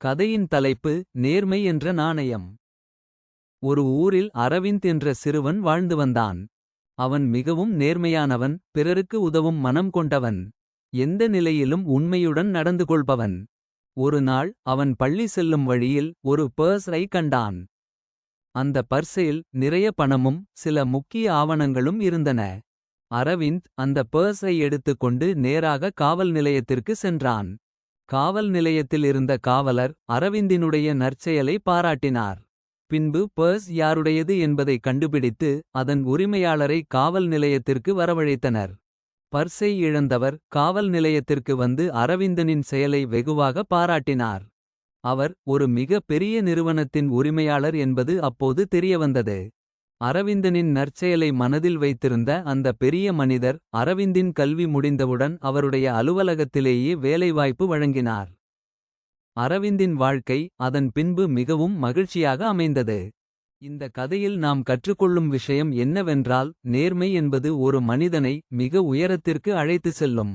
கதையின் தலைப்பு நேர்மை என்ற நாணயம். ஒரு ஊரில் அரவிந்த் என்ற சிறுவன் வாழ்ந்து வந்தான். அவன் மிகவும் நேர்மையானவன் பிறருக்கு உதவும் மனம் கொண்டவன். எந்த நிலையிலும் உண்மையுடன் நடந்து கொள்பவன். ஒரு நாள் அவன் பள்ளி செல்லும் வழியில் ஒரு பர்ஸ் கண்டான். அந்த பர்ஸையில் நிறைய பணமும் சில முக்கிய ஆவணங்களும் இருந்தன. அரவிந்த் அந்த பர்ஸை எடுத்துக்கொண்டு நேராக காவல் நிலையத்திற்கு சென்றான். காவல் நிலையத்தில் இருந்த காவலர் அரவிந்தினுடைய நற்செயலை பாராட்டினார். பின்பு பர்ஸ் யாருடையது என்பதை கண்டுபிடித்து அதன் உரிமையாளரை காவல் நிலையத்திற்கு வரவழைத்தனர். பர்ஸை இழந்தவர் காவல் நிலையத்திற்கு வந்து அரவிந்தனின் செயலை வெகுவாக பாராட்டினார். அவர் ஒரு மிக பெரிய நிறுவனத்தின் உரிமையாளர் என்பது அப்போது தெரியவந்தது. அரவிந்தனின் நற்செயலை மனதில் வைத்திருந்த அந்த பெரிய மனிதர் அரவிந்தின் கல்வி முடிந்தவுடன் அவருடைய அலுவலகத்திலேயே வேலைவாய்ப்பு வழங்கினார். அரவிந்தின் வாழ்க்கை அதன் பின்பு மிகவும் மகிழ்ச்சியாக அமைந்தது. இந்த கதையில் நாம் கற்றுக்கொள்ளும் விஷயம் என்னவென்றால் நேர்மை என்பது ஒரு மனிதனை மிக உயரத்திற்கு அழைத்து செல்லும்.